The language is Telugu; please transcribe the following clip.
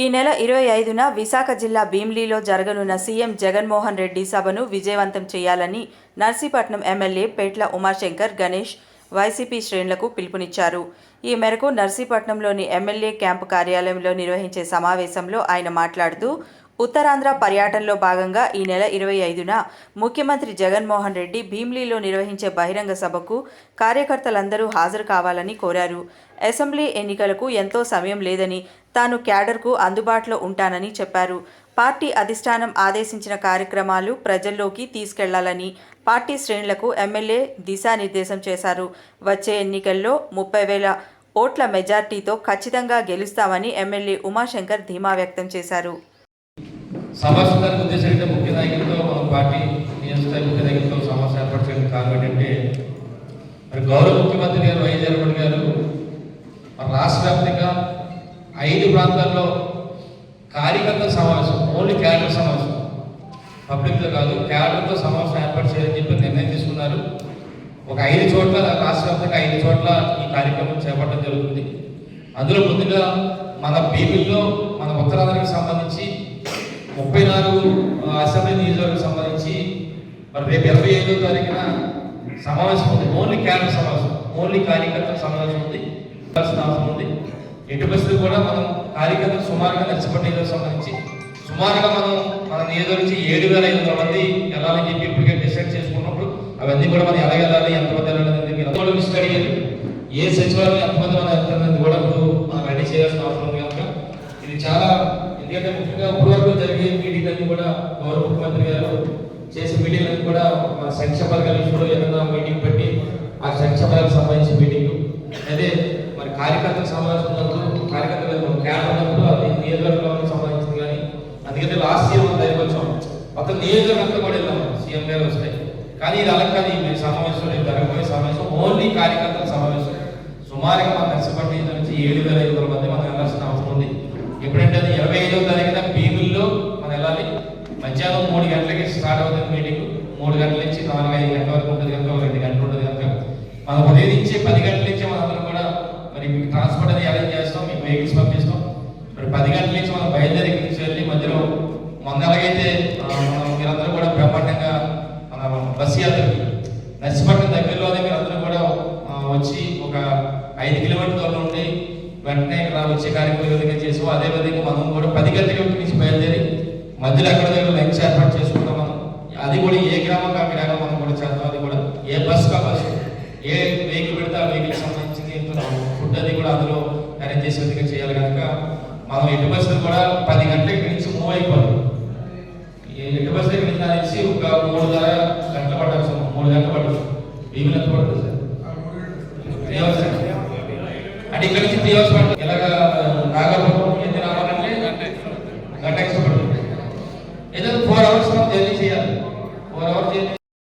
ఈ నెల ఇరవై ఐదున విశాఖ జిల్లా భీమ్లీలో జరగనున్న సీఎం జగన్మోహన్ రెడ్డి సభను విజయవంతం చేయాలని నర్సీపట్నం ఎమ్మెల్యే పేట్ల ఉమాశంకర్ గణేష్ వైసీపీ శ్రేణులకు పిలుపునిచ్చారు. ఈ మేరకు నర్సీపట్నంలోని ఎమ్మెల్యే క్యాంపు కార్యాలయంలో నిర్వహించే సమావేశంలో ఆయన మాట్లాడుతూ ఉత్తరాంధ్ర పర్యటనలో భాగంగా ఈ నెల ఇరవై ఐదున ముఖ్యమంత్రి జగన్మోహన్ రెడ్డి భీమ్లీలో నిర్వహించే బహిరంగ సభకు కార్యకర్తలందరూ హాజరు కావాలని కోరారు. అసెంబ్లీ ఎన్నికలకు ఎంతో సమయం లేదని తాను క్యాడర్కు అందుబాటులో ఉంటానని చెప్పారు. పార్టీ అధిష్టానం ఆదేశించిన కార్యక్రమాలు ప్రజల్లోకి తీసుకెళ్ళాలని పార్టీ శ్రేణులకు ఎమ్మెల్యే దిశానిర్దేశం చేశారు. వచ్చే ఎన్నికల్లో ముప్పై వేల ఓట్ల మెజార్టీతో ఖచ్చితంగా గెలుస్తామని ఎమ్మెల్యే ఉమాశంకర్ ధీమా వ్యక్తం చేశారు. సభాస్థానికి ఉద్దేశించిన ముఖ్య నాయకులతో మన పార్టీ నియోజకవర్గ ముఖ్య నాయకులతో సమావేశం ఏర్పాటు చేయడం కారణం ఏంటంటే మరి గౌరవ ముఖ్యమంత్రి గారు వైఎస్ జగన్మోహన్ గారు రాష్ట్ర వ్యాప్తంగా ఐదు ప్రాంతాల్లో కార్యకర్త సమావేశం ఓన్లీ క్యాడర్ సమావేశం. పబ్లిక్తో కాదు క్యాడర్తో సమావేశం ఏర్పాటు చేయాలని చెప్పి నిర్ణయం తీసుకున్నారు. ఒక ఐదు చోట్ల రాష్ట్ర వ్యాప్తంగా ఐదు చోట్ల ఈ కార్యక్రమం చేపట్టడం జరుగుతుంది. అందులో ముందుగా మన బీబీల్లో మన ఉత్తరాంధ్రకి సంబంధించి ముప్పై నాలుగు అసెంబ్లీ నియోజకవర్గం సంబంధించి మరి రేపు ఇరవై ఐదో తారీఖున సమావేశం ఉంది. ఓన్లీ క్యాడర్ సమావేశం ఓన్లీ కార్యకర్తల సమావేశం ఉంది. అవసరం ఉంది. ఎటు పరిస్థితులు కూడా మనం కార్యకర్తలు సుమారుగా నచ్చబడి నియోజకవర్గం సంబంధించి సుమారుగా మనం మన నియోజకవర్గం నుంచి ఏడు వేల ఐదు వందల మంది వెళ్ళాలని చెప్పి ఇప్పటికే డిసైడ్ చేసుకున్నప్పుడు అవన్నీ కూడా మనం ఎలా వెళ్ళాలి ఎంతమంది వెళ్ళాలి అనేది మీరు ఎంతమంది అడిగారు ఏ సచివాలయం ఎంతమంది మనం వెళ్తున్నది కూడా ఇప్పుడు మనం రెడీ చేయాల్సిన అవసరం ఉంది కనుక ఇది చాలా ఎందుకంటే ముఖ్యంగా ఇప్పటివరకు జరిగే మీటింగ్లన్నీ కూడా గౌరవ ముఖ్యమంత్రి గారు చేసే మీటింగ్లన్నీ కూడా మన సంక్షేమ పథకాల విషయంలో ఏదైనా మీటింగ్ పెట్టి ఆ సంక్షేమ పథకాలకు సంబంధించిన మీటింగ్. అదే మరి కార్యకర్తల సమావేశం ఉన్నప్పుడు కార్యకర్తలు క్యాడర్ ఉన్నప్పుడు అది నియోజకవర్గానికి సంబంధించింది కానీ అందుకని లాస్ట్ ఇయర్ మనం కొంచెం మొత్తం నియోజకవర్గంతో కూడా వెళ్ళాం సీఎం గారు వస్తాయి కానీ ఇది అలా కాదు మీ సమావేశం రేపు జరగబోయే సమావేశం ఓన్లీ కార్యకర్తల సమావేశం. సుమారుగా మన కష్టపడి నుంచి ఏడు వేల ఐదు వందల మంది మనం వెళ్ళాల్సిన అవసరం ఉంది. ఎప్పుడంటే గంటలకి స్టార్ట్ అవుతుంది మీటింగ్ మూడు గంటల నుంచి నాలుగు ఐదు గంటల వరకు ఉంటుంది కనుక రెండు గంటలు ఉంటుంది కనుక. మనం ఉదయం నుంచి పది గంటల నుంచి మనందరం కూడా మరి మీకు ట్రాన్స్పోర్ట్ అది అరేంజ్ చేస్తాం మీకు వెహికల్స్ పంపిస్తాం. మరి పది గంటల నుంచి మనం బయలుదేరి వెళ్ళి మధ్యలో మొన్న ఎలాగైతే మనం మీరందరూ కూడా బ్రహ్మాండంగా మన బస్ యాత్రకి నర్సిపట్నం దగ్గరలోనే మీరందరూ కూడా వచ్చి ఒక ఐదు కిలోమీటర్ దూరం ఉండి వెంటనే ఇక్కడ వచ్చే కార్యక్రమం చేసాం అదే విధంగా మనం కూడా పది గంటల నుంచి బయలుదేరి మధ్యలో ఎక్కడ దగ్గర లంచ్ ఏర్పాటు చేసుకుంటాం మనం. అది కూడా ఏ గ్రామం ఆ గ్రామం మనం కూడా చేద్దాం అది కూడా ఏ బస్ కా బస్సు ఏ వెహికల్ పెడితే ఆ వెహికల్ సంబంధించింది ఫుడ్ అది కూడా అందులో అరేంజ్ చేసే విధంగా చేయాలి కనుక మనం ఎటు బస్సులు కూడా పది గంటల ఇక్కడి నుంచి మూవ్ అయిపోవాలి. ఎటు బస్సు దగ్గర నుంచి నాకు ఒక మూడు ధర గంటలు పట్టచ్చు మూడు గంటలు పట్టచ్చు భీములు ఎంత పడుతుంది సార్? త్రీ అవర్స్ అంటే ఇక్కడ నుంచి త్రీ అవర్స్ పడుతుంది ఇలాగ నాగపట్నం ఎన్ని? రావాలంటే గంట ఎక్స్ట్రా